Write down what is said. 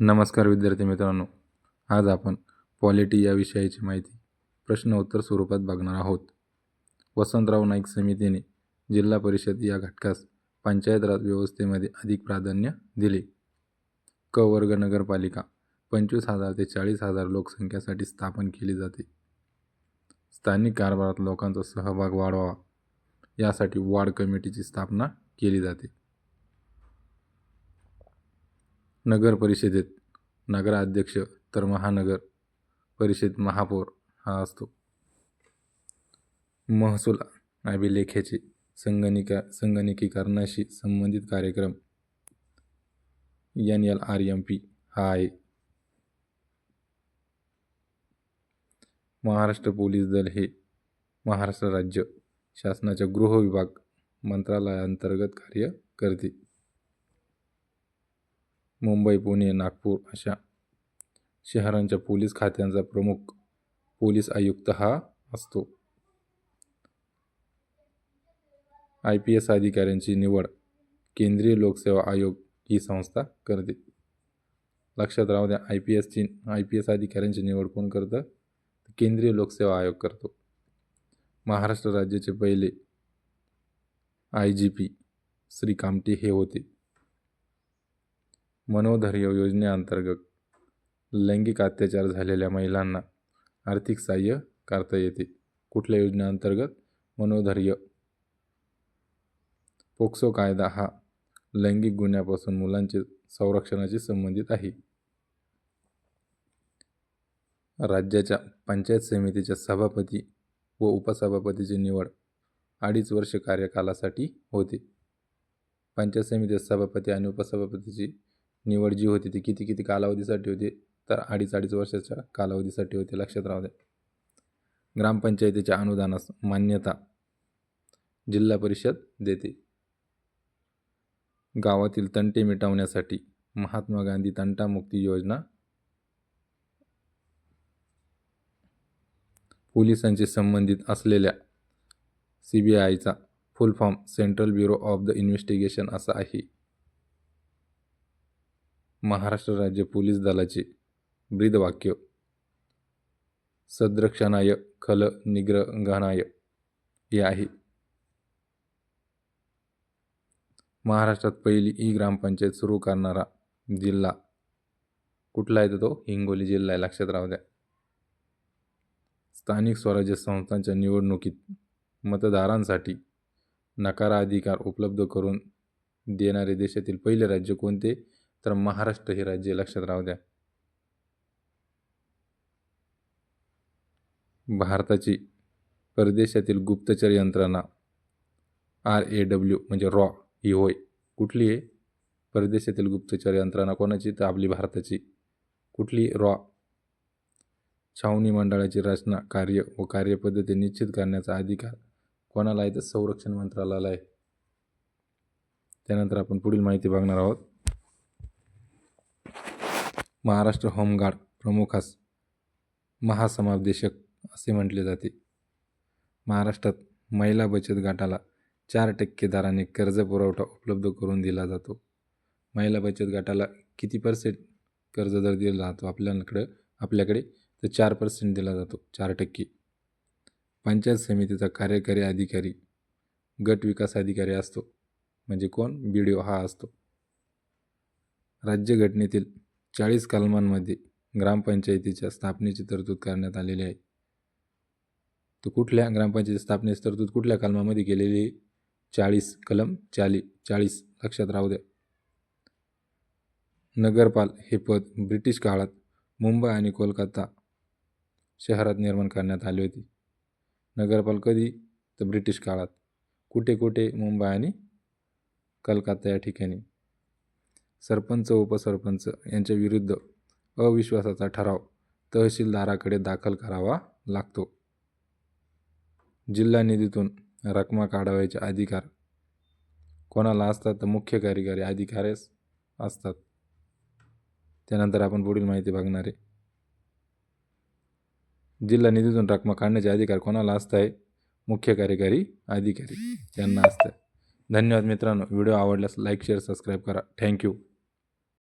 नमस्कार विद्यार्थी मित्रांनो. आज आपण पॉलिटी या विषयाची माहिती प्रश्न उत्तर स्वरूपात बघणार आहोत. वसंतराव नाईक समितीने जिल्हा परिषद या घटकास पंचायत राज व्यवस्थेमध्ये अधिक प्राधान्य दिले. क वर्ग नगरपालिका पंचवीस हजार ते चाळीस हजार लोकसंख्येसाठी स्थापन केली जाते. स्थानिक कारभारात लोकांचा सहभाग वाढवावा यासाठी वार्ड कमिटीची स्थापना केली जाते. नगर परिषदेत नगराध्यक्ष तर महानगर परिषद महापौर हा असतो. महसूल अभिलेखाचे संगणिका संगणकीकरणाशी संबंधित कार्यक्रम. N L R M P हा आहे. महाराष्ट्र पोलीस दल हे महाराष्ट्र राज्य शासनाच्या गृह विभाग मंत्रालयाअंतर्गत कार्य करते. मुंबई पुणे नागपूर अशा शहरांच्या पोलीस खात्यांचा प्रमुख पोलीस आयुक्त हा असतो. आय पी एस अधिकाऱ्यांची निवड केंद्रीय लोकसेवा आयोग ही संस्था करते. लक्षात राहू द्या आय पी एसची आय पी एस अधिकाऱ्यांची निवड कोण करतं? केंद्रीय लोकसेवा आयोग करतो. महाराष्ट्र राज्याचे पहिले I G P Shri Kamte हे होते. मनोधैर्य योजनेअंतर्गत लैंगिक अत्याचार झालेल्या महिलांना आर्थिक सहाय्य करता येते. कुठल्या योजनेअंतर्गत? मनोधैर्य. पोक्सो कायदा हा लैंगिक गुन्ह्यापासून मुलांचे संरक्षणाशी संबंधित आहे. राज्याच्या पंचायत समितीच्या सभापती व उपसभापतीची निवड अडीच वर्ष कार्यकालासाठी होते. पंचायत समितीच्या सभापती आणि उपसभापतीची निवड जी होती ती किती किती कालावधीसाठी होती तर अडीच अडीच वर्षाच्या कालावधीसाठी होते लक्षात राहू द्या. ग्रामपंचायतीच्या अनुदानास मान्यता जिल्हा परिषद देते. गावातील तंटे मिटवण्यासाठी महात्मा गांधी तंटामुक्ती योजना पोलिसांशी संबंधित असलेल्या सी बी आयचा full form central bureau of the investigation असा आहे. महाराष्ट्र राज्य पोलीस दलाचे ब्रीदवाक्य. सद्रक्षणाय खल निग्रहणाय. हे आहे. महाराष्ट्रात पहिली ई ग्रामपंचायत सुरू करणारा जिल्हा कुठला आहे तर तो हिंगोली जिल्हा आहे. लक्षात राहू द्या. स्थानिक स्वराज्य संस्थांच्या निवडणुकीत मतदारांसाठी नकाराधिकार उपलब्ध करून देणारे देशातील पहिले राज्य कोणते? तर महाराष्ट्र हे राज्य लक्षात राहू द्या. भारताची परदेशातील गुप्तचर यंत्रणा आर ए डब्ल्यू म्हणजे रॉ ही होय. कुठली आहे? परदेशातील गुप्तचर यंत्रणा कोणाची? तर आपली भारताची. कुठली? रॉ. छावणी मंडळाची रचना कार्य व कार्यपद्धती निश्चित करण्याचा अधिकार कोणाला आहे? तर संरक्षण मंत्रालयाला आहे. त्यानंतर आपण पुढील माहिती बघणार आहोत. महाराष्ट्र होमगार्ड प्रमुखास महासमादेशक असे म्हटले जाते. महाराष्ट्रात महिला बचत गटाला चार टक्के दराने कर्ज पुरवठा उपलब्ध करून दिला जातो. महिला बचत गटाला किती पर्सेंट कर्ज दर दिला जातो आपल्याकडं आपल्याकडे तर चार पर्सेंट दिला जातो चार टक्के. पंचायत समितीचा कार्यकारी अधिकारी गट विकास अधिकारी असतो. म्हणजे कोण? बी डी ओ हा असतो. राज्यघटनेतील चाळीस कलमांमध्ये ग्रामपंचायतीच्या स्थापनेची तरतूद करण्यात आलेली आहे. तर कुठल्या ग्रामपंचायती स्थापनेची तरतूद कुठल्या कलमामध्ये केलेली आहे? चाळीस कलम चाली चाळीस लक्षात राहू द्या. नगरपाल हे पद ब्रिटिश काळात मुंबई आणि कोलकाता शहरात निर्माण करण्यात आली होती. नगरपाल कधी? तर ब्रिटिश काळात. कुठे कुठे मुंबई आणि कलकत्ता या ठिकाणी. सरपंच उपसरपंच यांच्या विरुद्ध अविश्वासाचा ठराव तहसीलदाराकडे दाखल करावा लागतो. जिल्हा निधीतून रकमा काढावयाचे अधिकार कोणाला असतात? तर मुख्य कार्यकारी अधिकारीच असतात. त्यानंतर आपण पुढील माहिती बघणार आहे. जिल्हा निधीतून रकमा काढण्याचे अधिकार कोणाला असत आहे मुख्य कार्यकारी अधिकारी यांना असतं धन्यवाद मित्रांनो. व्हिडिओ आवडल्यास लाईक शेअर सबस्क्राईब करा. Thank you.